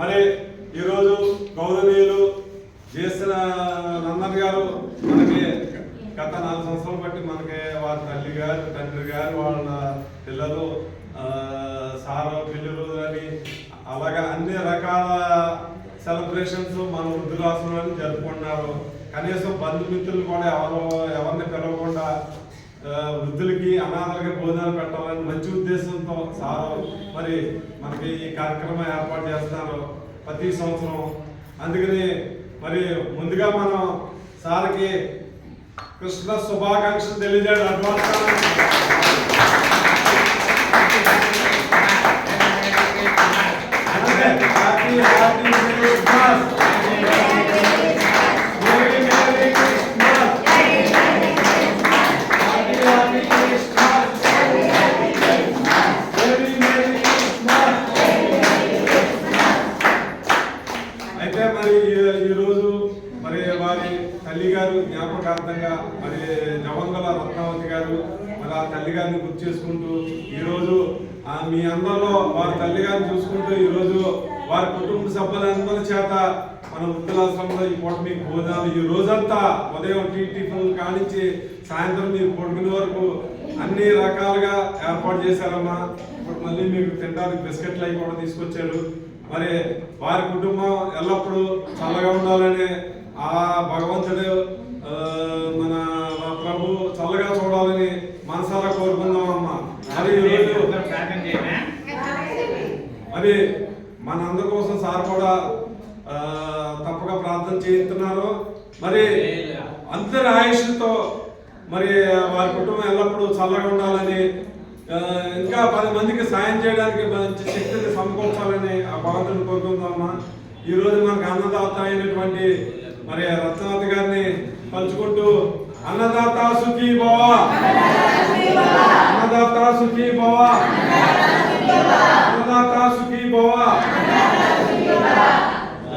మరి ఈరోజు గౌరవనీయులు చేసిన నందన్ గారు మనకి గత నాలుగు సంవత్సరాలు బట్టి మనకి వారి తల్లి గారు తండ్రి గారు వాళ్ళ పిల్లలు సారు పిల్లలు అని అలాగా అన్ని రకాల సెలబ్రేషన్స్ మన వృద్ధులాశ్రమాన్ని జరుపుకుంటున్నారు. కనీసం బంధుమిత్రులు కూడా ఎవరు ఎవరిని పిలవకుండా వృద్ధులకి అనాథలకి భోజనాలు పెట్టాలి మంచి ఉద్దేశంతో సారు మరి మనకి ఈ కార్యక్రమం ఏర్పాటు చేస్తున్నారు ప్రతి సంవత్సరం. అందుకని మరి ముందుగా మనం సార్కి కృష్ణ శుభాకాంక్షలు తెలియజేయడం అడ్వాన్స్ తల్లి గారు జ్ఞాపకార్థంగా మరి నవంగల రత్నావతి గారు మరి ఆ తల్లి గారిని గుర్తు చేసుకుంటూ ఈరోజు ఆ మీ అందరిలో వారి తల్లి గారిని చూసుకుంటూ ఈరోజు వారి కుటుంబ సభ్యులందరి చేత మన వృద్ధులాశ్రమంలో ఈ పూట మీకు భోజనాలు ఈ రోజంతా ఉదయం టీ టిఫిన్ కానించి సాయంత్రం మీరు పడుకునే వరకు అన్ని రకాలుగా ఏర్పాటు చేశారమ్మా. ఇప్పుడు మళ్ళీ మీకు తినడానికి బిస్కెట్లు అవి కూడా తీసుకొచ్చారు. మరి వారి కుటుంబం ఎల్లప్పుడూ చల్లగా ఉండాలనే ఆ భగవంతుడు మన ప్రభు చల్లగా చూడాలని మనసారా కోరుకుందాం అమ్మా మరి మరి మన కోసం సార్ కూడా తప్పక ప్రార్థన చేస్తున్నారు. మరి అందరి ఆయుష్తో మరి వారి కుటుంబం ఎల్లప్పుడూ చల్లగా ఉండాలని ఇంకా పది మందికి సాయం చేయడానికి మంచి శక్తిని సమకూర్చాలని ఆ భగవంతుని కోరుకుందామా ఈరోజు మనకు అన్నదాత అయినటువంటి మరి రత్నావతి గారిని పంచుకుంటూ అన్నదాత సుఖీ భవ అన్నదాత సుఖీ భవ